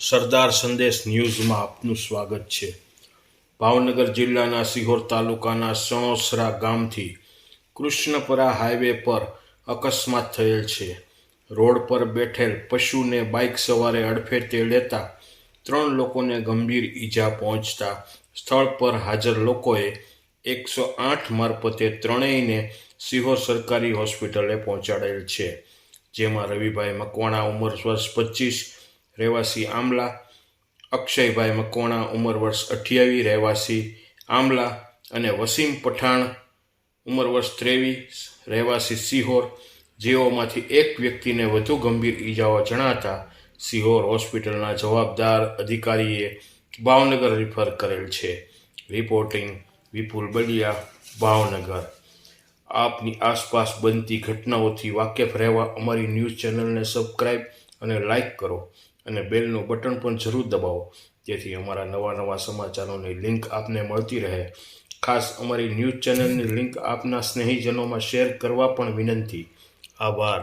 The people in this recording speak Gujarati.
સરદાર સંદેશ ન્યૂઝમાં આપનું સ્વાગત છે. ભાવનગર જિલ્લાના સિહોર તાલુકાના સણોસરા ગામથી કૃષ્ણપરા હાઈવે પર અકસ્માત થયેલ છે. રોડ પર બેઠેલ પશુને બાઇક સવારે અડફેટે લેતા ત્રણ લોકોને ગંભીર ઈજા પહોંચતા સ્થળ પર હાજર લોકોએ એકસો આઠ મારફતે ત્રણેયને સિહોર સરકારી હોસ્પિટલે પહોંચાડેલ છે. જેમાં રવિભાઈ મકવાણા ઉંમર વર્ષ પચીસ રહેવાસી આમલા અક્ષયભાઈ મકોણા ઉંમર વર્ષ અઠ્યાવીસ, રહેવાસી આમલા અને વસીમ પઠાણ ઉંમર વર્ષ ત્રેવીસ, રહેવાસી સિહોર, જેઓમાંથી એક વ્યક્તિને વધુ ગંભીર ઈજાઓ જણાતા સિહોર હોસ્પિટલના જવાબદાર અધિકારીએ ભાવનગર રિફર કરેલ છે. રિપોર્ટિંગ વિપુલ બલિયા, ભાવનગર. આપની આસપાસ બનતી ઘટનાઓથી વાકેફ રહેવા અમારી ન્યૂઝ ચેનલને સબસ્ક્રાઇબ અને લાઇક કરો. અને બેલનું બટન પણ જરૂર દબાવો. જેથી અમારા નવા નવા સમાચારોની લિંક આપને મળતી રહે. ખાસ અમારી ન્યૂઝ ચેનલની લિંક આપના સ્નેહીજનોમાં શેર કરવા પણ વિનંતી. આભાર.